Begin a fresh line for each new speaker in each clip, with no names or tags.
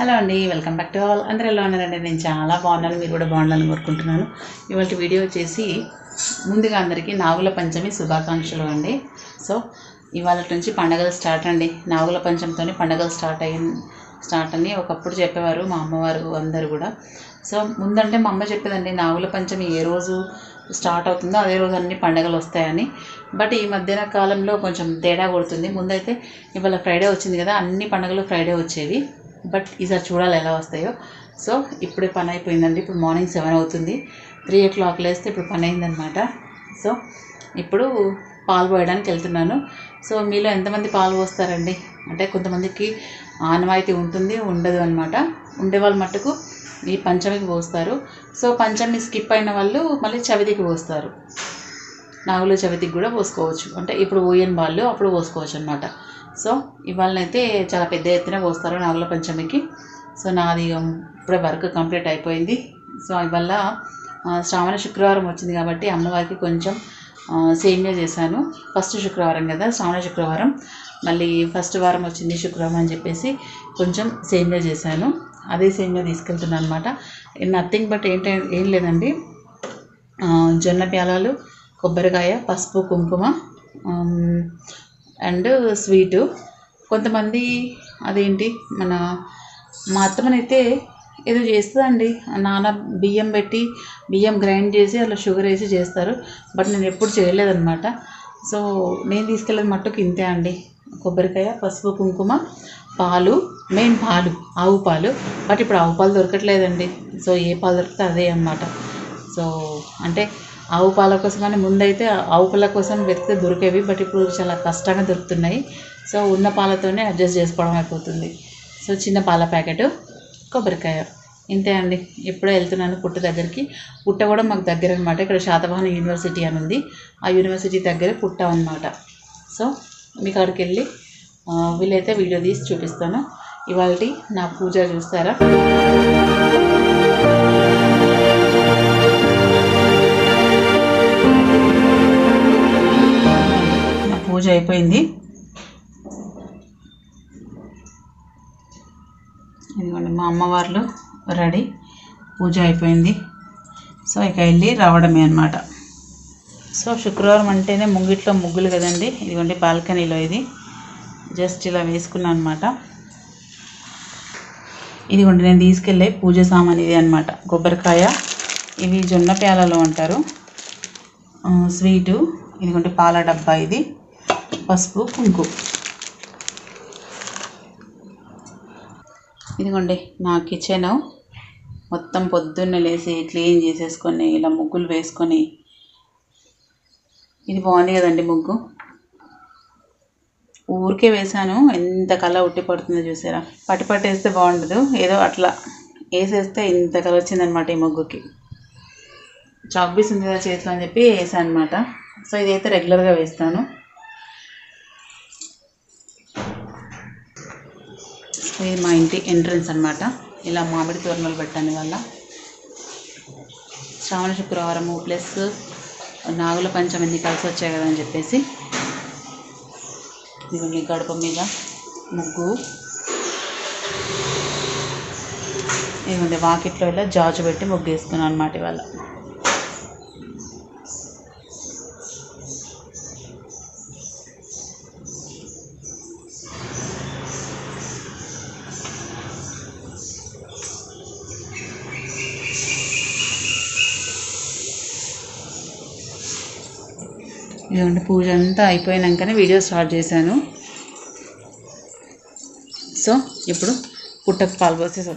Hello అండి welcome back to all అందరూ ఎలా ఉన్నారండి? నేను చాలా బాగున్నాను మీరు కూడా బాగుండాలని కోరుకుంటున్నాను. ఇవాళ వీడియో వచ్చేసి ముందుగా అందరికీ నాగుల పంచమి శుభాకాంక్షలు అండి. సో ఇవాళ నుంచి పండగలు స్టార్ట్ అండి. నాగుల పంచమితోనే పండగలు స్టార్ట్ అయ్యి స్టార్ట్ అని ఒకప్పుడు చెప్పేవారు మా అమ్మవారు అందరూ కూడా. సో ముందంటే మా అమ్మ చెప్పేదండి నాగుల పంచమి ఏ రోజు స్టార్ట్ అవుతుందో అదే రోజు అన్ని పండగలు వస్తాయని. బట్ ఈ మధ్యన కాలంలో కొంచెం తేడా కొడుతుంది. ముందైతే ఇవాళ ఫ్రైడే వచ్చింది కదా అన్ని పండుగలు ఫ్రైడే వచ్చేవి. బట్ ఈసారి చూడాలి ఎలా వస్తాయో. సో ఇప్పుడే పని అయిపోయిందండి. ఇప్పుడు మార్నింగ్ సెవెన్ అవుతుంది. త్రీ ఓ క్లాక్ లేస్తే ఇప్పుడు పని అయిందనమాట సో ఇప్పుడు పాలు పోయడానికి వెళ్తున్నాను. సో మీలో ఎంతమంది పాలు పోస్తారండి? అంటే కొంతమందికి ఆనవాయితీ ఉంటుంది ఉండదు అనమాట ఉండేవాళ్ళు మట్టుకు ఈ పంచమికి పోస్తారు. సో పంచమి స్కిప్ అయిన వాళ్ళు మళ్ళీ చవితికి పోస్తారు. నాగుల చవితికి కూడా పోసుకోవచ్చు. అంటే ఇప్పుడు పోయని వాళ్ళు అప్పుడు పోసుకోవచ్చు అనమాట సో ఇవాళనైతే చాలా పెద్ద ఎత్తున పోస్తారు నాగుల పంచమికి. సో నాది ఇప్పుడే వర్క్ కంప్లీట్ అయిపోయింది. సో ఇవాళ శ్రావణ శుక్రవారం వచ్చింది కాబట్టి అమ్మవారికి కొంచెం ఆ, సేమియా చేశాను. ఫస్ట్ శుక్రవారం కదా శ్రావణ శుక్రవారం. మళ్ళీ ఫస్ట్ వారం వచ్చింది శుక్రవారం అని చెప్పేసి కొంచెం సేమియా చేశాను. అదే సేమియా తీసుకెళ్తున్నాను అనమాట నథింగ్ బట్ ఏంటి ఏం లేదండి. జొన్న ప్యాలాలు కొబ్బరికాయ పసుపు కుంకుమ అండ్ స్వీటు. కొంతమంది అదేంటి మన మా అత్తమ్మనైతే ఏదో చేస్తుందండి. నాన్న బియ్యం పెట్టి బియ్యం గ్రైండ్ చేసి అలా షుగర్ వేసి చేస్తారు. బట్ నేను ఎప్పుడు చేయలేదన్నమాట. సో నేను తీసుకెళ్ళేది మట్టుకు ఇంతే అండి. కొబ్బరికాయ పసుపు కుంకుమ పాలు మెయిన్ పాలు ఆవు పాలు. బట్ ఇప్పుడు ఆవు పాలు దొరకట్లేదండి. సో ఏ పాలు దొరికితే అదే అన్నమాట. సో అంటే ఆవు పాల కోసం కానీ ముందైతే ఆవు పాల కోసం వెతికితే దొరికేవి బట్ ఇప్పుడు చాలా కష్టంగా దొరుకుతున్నాయి. సో ఉన్న పాలతోనే అడ్జస్ట్ చేసుకోవడం అయిపోతుంది. సో చిన్న పాల ప్యాకెట్ కొబ్బరికాయ. ఇంతే అండి. ఎప్పుడో వెళ్తున్నాను పుట్ట దగ్గరికి. పుట్ట కూడా మాకు దగ్గర అనమాట ఇక్కడ శాతవాహన యూనివర్సిటీ అని ఉంది. ఆ యూనివర్సిటీ దగ్గర పుట్ట అనమాట సో మీకు అక్కడికి వెళ్ళి వీలైతే వీడియో తీసి చూపిస్తాను. ఇవాళ నా పూజ చూస్తారా? పూజ అయిపోయింది. ఇదిగోండి మా అమ్మవార్లు రెడీ. పూజ అయిపోయింది. సో ఇక వెళ్ళి రావడమే అనమాట సో శుక్రవారం అంటేనే ముంగిట్లో ముగ్గులు కదండి. ఇదిగోండి బాల్కనీలో ఇది. జస్ట్ ఇలా వేసుకున్నాను అనమాట ఇదిగోండి నేను తీసుకెళ్ళే పూజ సామాన్ ఇది అనమాట కొబ్బరికాయ. ఇవి జొన్న ప్యాలలో అంటారు. స్వీటు. ఇదిగోండి పాల డబ్బా ఇది. పసుపు కుంకు. ఇదిగోండి నా కిచెన్. మొత్తం పొద్దున్నే లేసి క్లీన్ చేసేసుకొని ఇలా ముగ్గులు వేసుకొని. ఇది బాగుంది కదండి ముగ్గు. ఊరికే వేసాను ఎంత కళ ఉట్టి పడుతుందో చూసారా. పట్టి పట్టి వేస్తే బాగుండదు ఏదో అట్లా వేసేస్తే ఇంత కళ వచ్చిందనమాట ఈ ముగ్గుకి. చాక్ పీస్ ఉంది కదా చేతిలో అని చెప్పి వేసాను అనమాట సో ఇదైతే రెగ్యులర్గా వేస్తాను సో ఇది మా ఇంటి ఎంట్రన్స్ అనమాట ఇలా మామిడి తోరణాలు పెట్టాను వల్ల శ్రావణ శుక్రవారము ప్లస్ నాగుల పంచమిది కలిసి వచ్చాయి కదా అని చెప్పేసి ఇవన్నీ గడప మీద ముగ్గు. ఇదిగోండి వాకిట్లో ఇలా జాజు పెట్టి ముగ్గు వేసుకున్నాను అనమాట ఇవాళ. ఇదిగోండి పూజ అంతా అయిపోయినాకనే వీడియో స్టార్ట్ చేశాను. సో ఇప్పుడు పుట్టకు పాలు పోసేసి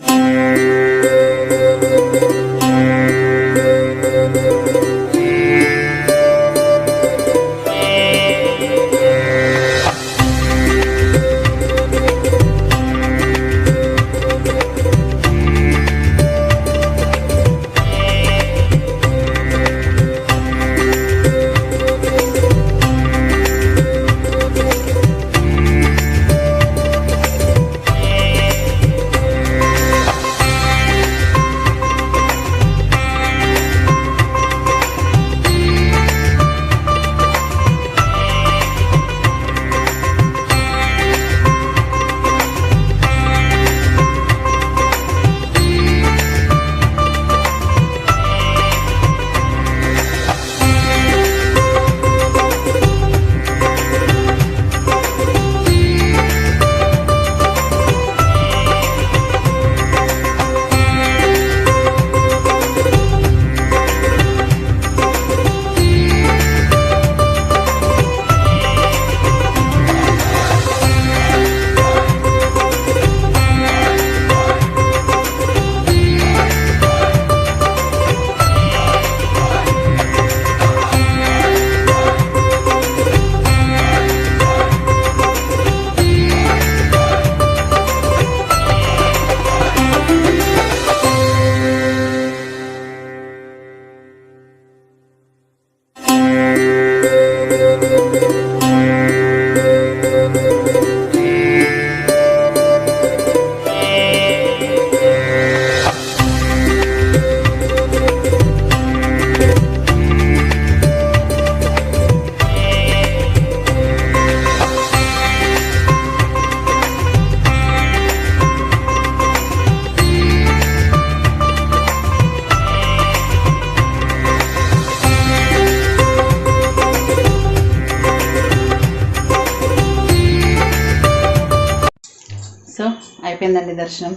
అయిపోయిందండి దర్శనం?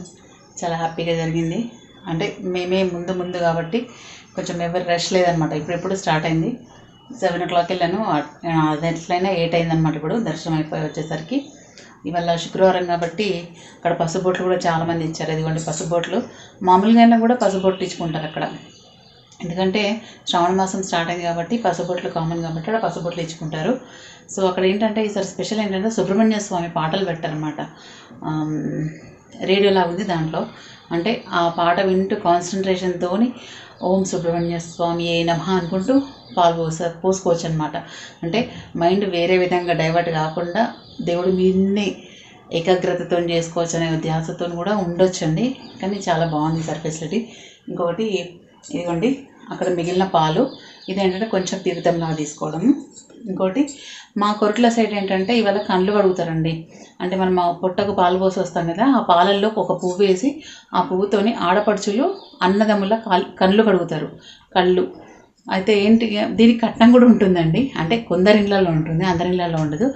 చాలా హ్యాపీగా జరిగింది. అంటే మేమే ముందు ముందు కాబట్టి కొంచెం ఎవరు రష్ లేదనమాట. ఇప్పుడెప్పుడు స్టార్ట్ అయింది? సెవెన్ ఓ క్లాక్ వెళ్ళాను. ఆ- అది ఎట్లయినా ఎయిట్ అయిందనమాట ఇప్పుడు దర్శనం అయిపోయి వచ్చేసరికి. ఇవాళ శుక్రవారం కాబట్టి అక్కడ పసుబొట్లు కూడా చాలామంది ఇచ్చారు. ఇదిగోండి పసుబొట్లు. మామూలుగా కూడా పసుబొట్లు ఇచ్చుకుంటారు అక్కడ. ఎందుకంటే శ్రావణ మాసం స్టార్ట్ అయింది కాబట్టి పసుబొట్లు కామన్ కాబట్టి అక్కడ పసుబొట్లు ఇచ్చుకుంటారు. సో అక్కడ ఏంటంటే ఈసారి స్పెషల్ ఏంటంటే సుబ్రహ్మణ్య స్వామి పాటలు పెట్టారనమాట. రేడియోలా ఉంది దాంట్లో. అంటే ఆ పాట వింటూ కాన్సన్ట్రేషన్తో ఓం సుబ్రహ్మణ్య స్వామి ఏ నమ అనుకుంటూ పాలు పోస పోసుకోవచ్చు అనమాట అంటే మైండ్ వేరే విధంగా డైవర్ట్ కాకుండా దేవుడి మీదనే ఏకాగ్రతతో చేసుకోవచ్చు అనే ధ్యాసతో కూడా ఉండొచ్చండి. కానీ చాలా బాగుంది సార్ ఫెసిలిటీ ఇంకొకటి ఇదిగోండి అక్కడ మిగిలిన పాలు. ఇదేంటంటే కొంచెం తీర్థంలా తీసుకోవడం ఇంకోటి మా కొరట్ల సైడ్ ఏంటంటే ఇవాళ కళ్ళు కడుగుతారండి. అంటే మనం పొట్టకు పాలు పోసి వస్తాం కదా ఆ పాలల్లో ఒక పువ్వు వేసి ఆ పువ్వుతోని ఆడపడుచులు అన్నదమ్ముల కాళ్ళు కళ్ళు కడుగుతారు. కళ్ళు. అయితే ఏంటి దీనికి కట్నం కూడా ఉంటుందండి. అంటే కొందరి ఇళ్ళలో ఉంటుంది అందరి ఇళ్ళలో ఉండదు.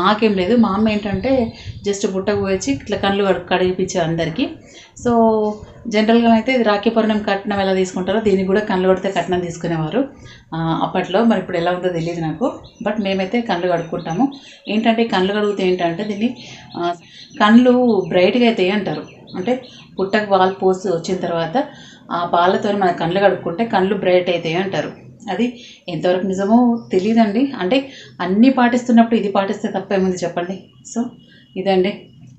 మాకేం లేదు. మా అమ్మ ఏంటంటే జస్ట్ బుట్టకు వచ్చి ఇట్లా కళ్ళు కడు కడిగిపించారు అందరికీ. సో జనరల్గా అయితే రాఖీ పౌర్ణమి కట్నం ఎలా తీసుకుంటారో దీనికి కూడా కళ్ళు కడితే కట్నం తీసుకునేవారు. అప్పట్లో మరి ఇప్పుడు ఎలా ఉందో తెలియదు నాకు. బట్ మేమైతే కళ్ళు కడుక్కుంటాము. ఏంటంటే కళ్ళు కడిగితే ఏంటంటే దీన్ని కళ్ళు బ్రైట్గా అవుతాయి అంటారు. అంటే పుట్టకు వాల్ పోసి వచ్చిన తర్వాత ఆ పాలతో మన కళ్ళు కడుక్కుంటే కళ్ళు బ్రైట్ అవుతాయి అంటారు. అది ఎంతవరకు నిజమో తెలియదండి అంటే అన్నీ పాటిస్తున్నప్పుడు ఇది పాటిస్తే తప్పేముంది చెప్పండి. సో ఇదండి.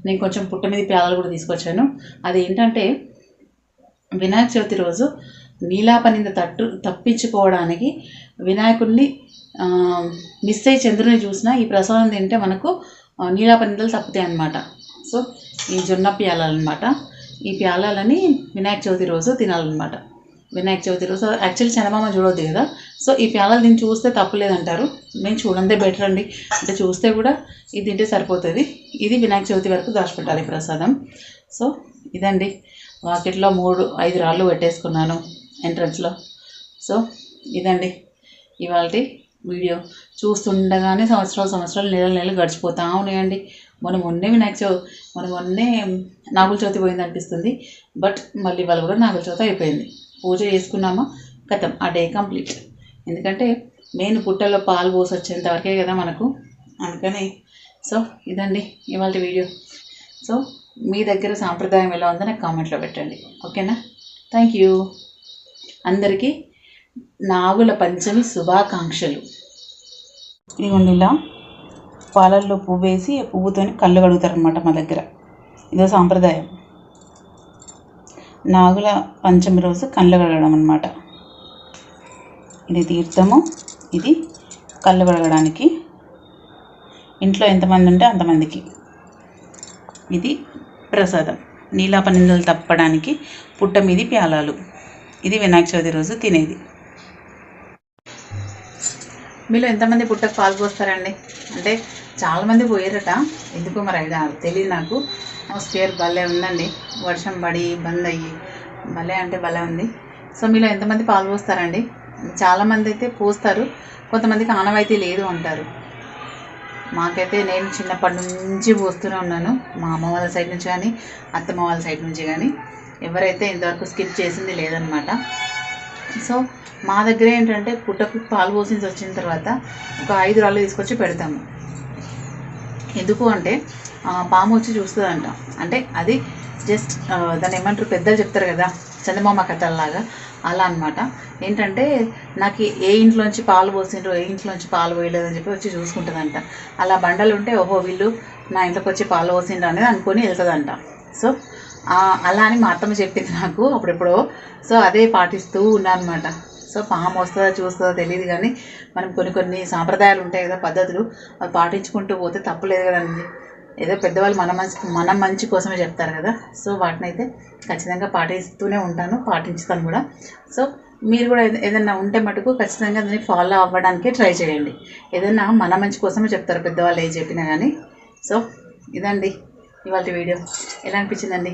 నేను కొంచెం పుట్ట మీద ప్యాలలు కూడా తీసుకొచ్చాను. అది ఏంటంటే వినాయక చవితి రోజు నీలాపనింద తట్టు తప్పించుకోవడానికి వినాయకుడిని మిస్ అయ్యి చంద్రుని చూసినా ఈ ప్రసాదం తింటే మనకు నీలాపనిందలు తప్పుతాయి అన్నమాట సో ఈ జొన్న పియాలన్నమాట ఈ ప్యాలని వినాయక చవితి రోజు తినాలన్నమాట. వినాయక చవితి రోజు యాక్చువల్లీ చందమామ చూడొద్దు కదా. సో ఈ ప్యాలలు దీన్ని చూస్తే తప్పులేదంటారు మేము చూడందే బెటర్ అండి. అంటే చూస్తే కూడా ఇది తింటే సరిపోతుంది. ఇది వినాయక చవితి వరకు దాచిపెట్టాలి ప్రసాదం. సో ఇదండి. వాకిట్లో మూడు ఐదు రాళ్ళు పెట్టేసుకున్నాను ఎంట్రన్స్లో సో ఇదండి. ఇవాళ వీడియో చూస్తుండగానే సంవత్సరాలు సంవత్సరాలు నెలలు నెలలు గడిచిపోతూ ఉన్నాయండి. మనం మొన్నే వినాయక చవితి మొన్నే నాగుల చవితి పోయింది అనిపిస్తుంది. బట్ మళ్ళీ వాళ్ళు కూడా నాగుల చవితి అయిపోయింది. పూజ చేసుకున్నామా? కథం ఆ డే కంప్లీట్. ఎందుకంటే మెయిన్ పుట్టలో పాలు పోసి వచ్చేంత వరకే కదా మనకు. అందుకని సో ఇదండి ఇవాళ వీడియో. సో మీ దగ్గర సాంప్రదాయం ఎలా ఉందో నాకు కామెంట్లో పెట్టండి. ఓకేనా? Thank you. అందరికీ నాగుల పంచమి శుభాకాంక్షలు. ఇదిగోండి ఇలా పాలల్లో పువ్వు వేసి పువ్వుతో కళ్ళు కడుగుతారనమాట మా దగ్గర. ఇదో సాంప్రదాయం. నాగుల పంచమి రోజు కళ్ళు కడగడం అనమాట ఇది తీర్థము ఇది కళ్ళు కడగడానికి. ఇంట్లో ఎంతమంది ఉంటే అంతమందికి. ఇది ప్రసాదం. నీలాపనిందలు తప్పడానికి పుట్ట మీది ప్యాలాలు. ఇది వినాయక చవితి రోజు తినేది. మీలో ఎంతమంది పుట్టకు పాలు పోస్తారండి అంటే చాలామంది పోయారట. ఎందుకో మరి అది తెలియదు నాకు. అట్మాస్ఫియర్ భలే ఉందండి. వర్షం పడి బంద్ అయ్యి భలే అంటే భలే ఉంది. సో మీలో ఎంతమంది పాలు పోస్తారండి చాలామంది అయితే పోస్తారు. కొంతమందికి ఆనవాయితీ లేదు అంటారు. మాకైతే నేను చిన్నప్పటి నుంచి పోస్తూనే ఉన్నాను. మా అమ్మ వాళ్ళ సైడ్ నుంచి కానీ అత్తమ్మ వాళ్ళ సైడ్ నుంచి కానీ. ఎవరైతే ఇంతవరకు స్కిప్ చేసింది లేదనమాట సో మా దగ్గర ఏంటంటే పుట్టకు పాలు పోసించి వచ్చిన తర్వాత ఒక ఐదు రాళ్ళు తీసుకొచ్చి పెడతాము. ఎందుకు అంటే పాము వచ్చి చూస్తుందంట. అంటే అది జస్ట్ దాన్ని ఏమంటారు పెద్దలు చెప్తారు కదా చందమామ కథల్లాగా అలా అన్నమాట. ఏంటంటే నాకు ఏ ఇంట్లోంచి పాలు పోసిండ్రు ఏ ఇంట్లోంచి పాలు పోయలేదని చెప్పి వచ్చి చూసుకుంటుందంట. అలా బండలు ఉంటే ఓహో వీళ్ళు నా ఇంట్లోకి వచ్చి పాలు పోసిండ్రు అనేది అనుకొని వెళ్తుందంట. సో అలా అని మా అత్తమ్మ చెప్పింది నాకు అప్పుడెప్పుడో. సో అదే పాటిస్తూ ఉన్నాను అనమాట సో పాము వస్తుందో చూస్తుందో తెలియదు కానీ మనం కొన్ని కొన్ని సాంప్రదాయాలు ఉంటాయి కదా పద్ధతులు అవి పాటించుకుంటూ పోతే తప్పులేదు కదండి ఏదో పెద్దవాళ్ళు మన మంచి మన మంచి కోసమే చెప్తారు కదా. సో వాటిని అయితే ఖచ్చితంగా పాటిస్తూనే ఉంటాను పాటించుతాను కూడా. సో మీరు కూడా ఏదైనా ఉంటే మటుకు ఖచ్చితంగా దాన్ని ఫాలో అవ్వడానికే ట్రై చేయండి. ఏదైనా మన మంచి కోసమే చెప్తారు పెద్దవాళ్ళు ఏం చెప్పినా కానీ సో ఇదండి ఇవాళ వీడియో. ఎలా అనిపించిందండి?